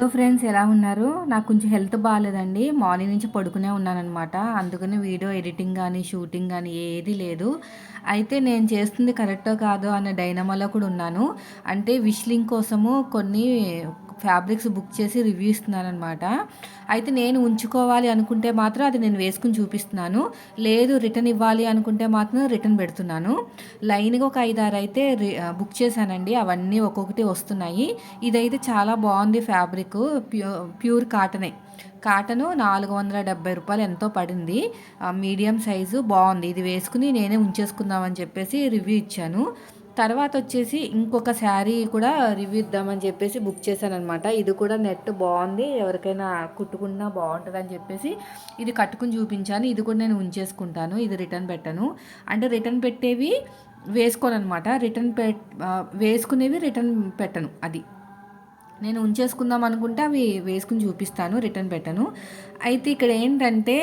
Hello friends ఎలా ఉన్నారు? నాకు కొంచెం హెల్త్ బాగాలేదండి మార్నింగ్ నుంచి పడుకునే ఉన్నానమాట అందుకని వీడియో ఎడిటింగ్ కానీ షూటింగ్ కానీ ఏది లేదు. అయితే నేను చేస్తుంది కరెక్టో కాదో అనే డైనమాలో కూడా ఉన్నాను. అంటే విష్లింగ్ కోసము కొన్ని ఫ్యాబ్రిక్స్ బుక్ చేసి రివ్యూ ఇస్తున్నాను అనమాట అయితే నేను ఉంచుకోవాలి అనుకుంటే మాత్రం అది నేను వేసుకుని చూపిస్తున్నాను. లేదు రిటర్న్ ఇవ్వాలి అనుకుంటే మాత్రం రిటర్న్ పెడుతున్నాను. లైన్గా ఒక ఐదారు అయితే బుక్ చేశానండి. అవన్నీ ఒక్కొక్కటి వస్తున్నాయి. ఇదైతే చాలా బాగుంది ఫ్యాబ్రిక్. ప్యూర్ ప్యూర్ కాటనే. కాటను నాలుగు వందల డెబ్బై రూపాయలు ఎంతో పడింది. మీడియం సైజు బాగుంది. ఇది వేసుకుని నేనే ఉంచేసుకుందామని చెప్పేసి రివ్యూ ఇచ్చాను. తర్వాత వచ్చేసి ఇంకొక శారీ కూడా రివ్యూ ఇద్దామని చెప్పేసి బుక్ చేశాను అనమాట ఇది కూడా నెట్ బాగుంది. ఎవరికైనా కుట్టుకున్నా బాగుంటుంది అని చెప్పేసి ఇది కట్టుకుని చూపించాను. ఇది కూడా నేను ఉంచేసుకుంటాను. ఇది రిటర్న్ పెట్టాను. అంటే రిటర్న్ పెట్టేవి వేసుకోను అనమాట రిటర్న్ పెట్ వేసుకునేవి రిటర్న్ పెట్టను. అది. నేను ఉంచేసుకుందాం అనుకుంటే అవి వేసుకుని చూపిస్తాను రిటర్న్ పెట్టను. అయితే ఇక్కడ ఏంటంటే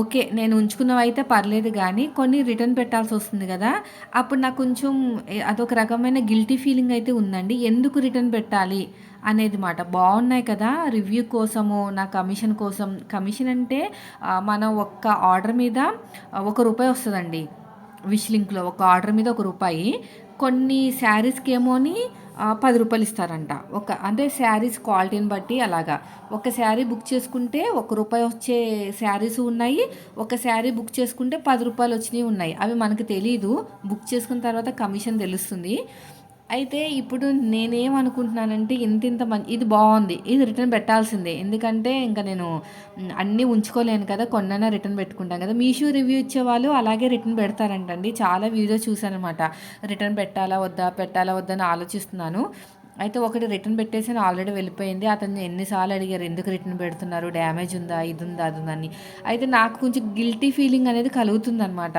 ఓకే నేను ఉంచుకున్నవి అయితే పర్లేదు కానీ కొన్ని రిటర్న్ పెట్టాల్సి వస్తుంది కదా. అప్పుడు నాకు కొంచెం అదొక రకమైన గిల్టీ ఫీలింగ్ అయితే ఉందండి. ఎందుకు రిటర్న్ పెట్టాలి అనేది మాట. బాగున్నాయి కదా రివ్యూ కోసము నా కమిషన్ కోసం. కమిషన్ అంటే మనం ఒక్క ఆర్డర్ మీద ఒక రూపాయి వస్తుందండి. విష్ లింక్లో ఒక ఆర్డర్ మీద ఒక రూపాయి. కొన్ని శారీస్కి ఏమోని పది రూపాయలు ఇస్తారంట. ఒక అంటే శారీస్ క్వాలిటీని బట్టి అలాగా. ఒక శారీ బుక్ చేసుకుంటే ఒక రూపాయి వచ్చే శారీస్ ఉన్నాయి. ఒక శారీ బుక్ చేసుకుంటే పది రూపాయలు వచ్చినవి ఉన్నాయి. అవి మనకు తెలియదు బుక్ చేసుకున్న తర్వాత కమిషన్ తెలుస్తుంది. అయితే ఇప్పుడు నేనేమనుకుంటున్నానంటే ఇంత ఇంత మంచి ఇది బాగుంది ఇది రిటర్న్ పెట్టాల్సిందే. ఎందుకంటే ఇంకా నేను అన్నీ ఉంచుకోలేను కదా. కొన్నైనా రిటర్న్ పెట్టుకుంటాను కదా. మీషో రివ్యూ ఇచ్చే వాళ్ళు అలాగే రిటర్న్ పెడతారంటండి. చాలా వీడియోస్ చూశానమాట రిటర్న్ పెట్టాలా వద్దా పెట్టాలా వద్దా అని ఆలోచిస్తున్నాను. అయితే ఒకటి రిటర్న్ పెట్టేసి ఆల్రెడీ వెళ్ళిపోయింది. అతను ఎన్నిసార్లు అడిగారు ఎందుకు రిటర్న్ పెడుతున్నారు? డ్యామేజ్ ఉందా? ఇది ఉందా? అది ఉందని అయితే నాకు కొంచెం గిల్టీ ఫీలింగ్ అనేది కలుగుతుందనమాట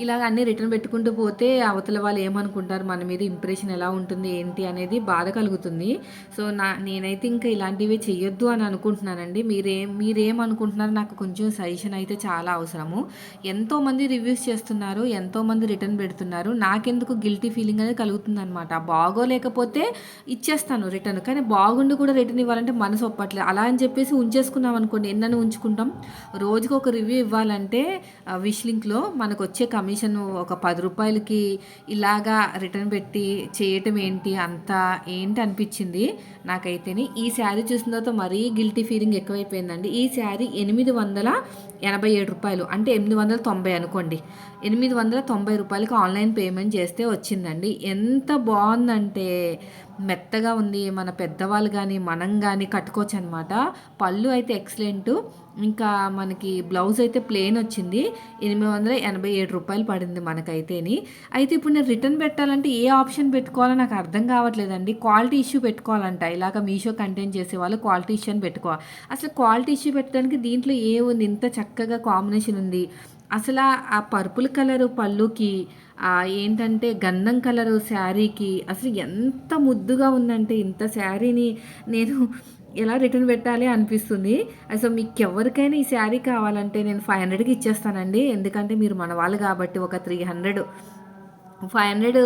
ఇలాగ అన్నీ రిటర్న్ పెట్టుకుంటూ పోతే అవతల వాళ్ళు ఏమనుకుంటారు? మన మీద ఇంప్రెషన్ ఎలా ఉంటుంది? ఏంటి? అనేది బాధ కలుగుతుంది. సో నా నేనైతే ఇంకా ఇలాంటివి చేయొద్దు అని అనుకుంటున్నానండి. మీరేం మీరేమనుకుంటున్నారు నాకు కొంచెం సజెషన్ అయితే చాలా అవసరము. ఎంతోమంది రివ్యూస్ చేస్తున్నారు ఎంతోమంది రిటర్న్ పెడుతున్నారు. నాకెందుకు గిల్టీ ఫీలింగ్ అనేది కలుగుతుందనమాట బాగోలేకపోతే ఇచ్చేస్తాను రిటర్న్. కానీ బాగుండి కూడా రిటర్న్ ఇవ్వాలంటే మనసు ఒప్పట్లేదు. అలా అని చెప్పేసి ఉంచేసుకున్నాం అనుకోండి ఎన్నని ఉంచుకుంటాం. రోజుకి ఒక రివ్యూ ఇవ్వాలంటే విష్ లింక్లో మనకు వచ్చే కమిషన్ ఒక పది రూపాయలకి ఇలాగా రిటర్న్ పెట్టి చేయటం ఏంటి? అంత ఏంటి అనిపించింది? నాకైతేనే ఈ శారీ చూసిన తర్వాత మరీ గిల్టీ ఫీలింగ్ ఎక్కువైపోయిందండి. ఈ శారీ ఎనిమిది వందల ఎనభై ఏడు రూపాయలు అంటే ఎనిమిది వందల తొంభై అనుకోండి. ఎనిమిది వందల తొంభై రూపాయలకి ఆన్లైన్ పేమెంట్ చేస్తే వచ్చిందండి. ఎంత బాగుందంటే మెత్తగా ఉంది. మన పెద్దవాళ్ళు కానీ మనం కానీ కట్టుకోవచ్చు అనమాట పళ్ళు అయితే ఎక్సలెంట్. ఇంకా మనకి బ్లౌజ్ అయితే ప్లెయిన్ వచ్చింది. ఎనిమిది వందల ఎనభై ఏడు రూపాయలు పడింది మనకైతేని. అయితే ఇప్పుడు నేను రిటర్న్ పెట్టాలంటే ఏ ఆప్షన్ పెట్టుకోవాలో నాకు అర్థం కావట్లేదండి. క్వాలిటీ ఇష్యూ పెట్టుకోవాలంట. ఇలాగ మీషో కంటెంట్ చేసే వాళ్ళు క్వాలిటీ ఇష్యూ అని పెట్టుకోవాలి. అసలు క్వాలిటీ ఇష్యూ పెట్టడానికి దీంట్లో ఏ ఉంది? ఇంత చక్కగా కాంబినేషన్ ఉంది. అసలు ఆ పర్పుల్ కలరు పళ్ళుకి ఏంటంటే గంధం కలరు శారీకి అసలు ఎంత ముద్దుగా ఉందంటే ఇంత శారీని నేను ఎలా రిటర్న్ పెట్టాలి అనిపిస్తుంది. అసలు మీకు ఎవరికైనా ఈ శారీ కావాలంటే నేను ఫైవ్ హండ్రెడ్కి ఇచ్చేస్తానండి. ఎందుకంటే మీరు మన వాళ్ళు కాబట్టి ఒక త్రీ హండ్రెడ్ ఫైవ్ హండ్రెడ్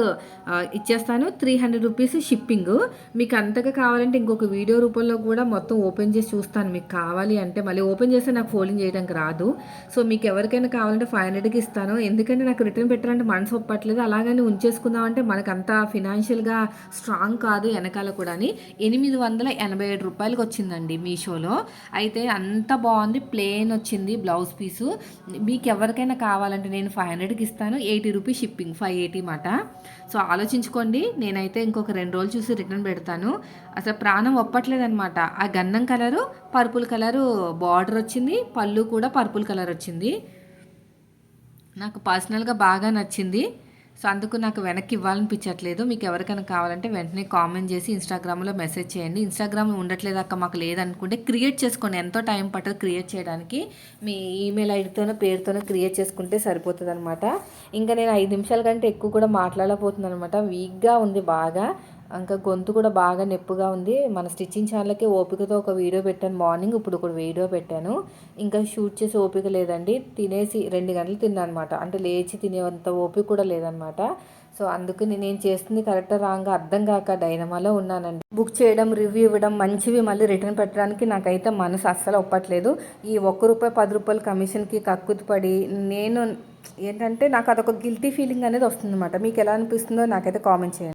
ఇచ్చేస్తాను. Three hundred rupees shipping. మీకు అంతగా కావాలంటే ఇంకొక వీడియో రూపంలో కూడా మొత్తం ఓపెన్ చేసి చూస్తాను. మీకు కావాలి అంటే మళ్ళీ ఓపెన్ చేస్తే నాకు ఫోల్డింగ్ చేయడానికి రాదు. సో మీకు ఎవరికైనా కావాలంటే ఫైవ్ హండ్రెడ్కి ఇస్తాను. ఎందుకంటే నాకు రిటర్న్ పెట్టాలంటే మనసు ఒప్పట్లేదు. అలాగని ఉంచేసుకుందామంటే మనకు అంత ఫినాన్షియల్గా స్ట్రాంగ్ కాదు వెనకాల కూడా ఎనిమిది వందల ఎనభై ఏడు రూపాయలకి వచ్చిందండి మీషోలో. అయితే అంత బాగుంది. ప్లేన్ వచ్చింది బ్లౌజ్ పీసు. మీకు ఎవరికైనా కావాలంటే నేను ఫైవ్ హండ్రెడ్కి ఇస్తాను. Eighty rupees shipping five eighty మాట సో ఆలోచించుకోండి. నేనైతే ఇంకొక రెండు రోజులు చూసి రిటర్న్ పెడతాను. అసలు ప్రాణం ఒప్పట్లేదనమాట ఆ గన్నం కలరు పర్పుల్ కలరు బార్డర్ వచ్చింది. పళ్ళు కూడా పర్పుల్ కలర్ వచ్చింది. నాకు పర్సనల్గా బాగా నచ్చింది. సో అందుకు నాకు వెనక్కి ఇవ్వాలనిపించట్లేదు. మీకు ఎవరికైనా కావాలంటే వెంటనే కామెంట్ చేసి ఇన్స్టాగ్రామ్లో మెసేజ్ చేయండి. ఇన్స్టాగ్రామ్ ఉండట్లేదు అక్క మాకు లేదనుకుంటే క్రియేట్ చేసుకోండి. ఎంతో టైం పట్టదు క్రియేట్ చేయడానికి. మీ ఈమెయిల్ ఐడితోనో పేరుతోనో క్రియేట్ చేసుకుంటే సరిపోతుంది అనమాట ఇంకా నేను ఐదు నిమిషాల కంటే ఎక్కువ కూడా మాట్లాడలేకపోతున్నాను అనమాట వీక్గా ఉంది బాగా. ఇంకా గొంతు కూడా బాగా నొప్పిగా ఉంది. మన స్టిచ్చింగ్ ఛానల్కి ఓపికతో ఒక వీడియో పెట్టాను మార్నింగ్. ఇప్పుడు ఒక వీడియో పెట్టాను. ఇంకా షూట్ చేసే ఓపిక లేదండి. తినేసి రెండు గంటలు తిన్నానమాట అంటే లేచి తినేంత ఓపిక కూడా లేదనమాట సో అందుకని నేను చేస్తుంది కరెక్ట్ రాంగ్ అర్థం కాక డైనమాలో ఉన్నానండి. బుక్ చేయడం రివ్యూ ఇవ్వడం మంచివి మళ్ళీ రిటర్న్ పెట్టడానికి నాకైతే మనసు అస్సలు ఒప్పట్లేదు. ఈ ఒక్క రూపాయి పది రూపాయల కమిషన్కి కక్కుతుపడి నేను ఏంటంటే నాకు అదొక గిల్టీ ఫీలింగ్ అనేది వస్తుందన్నమాట. మీకు ఎలా అనిపిస్తుందో నాకైతే కామెంట్ చేయండి.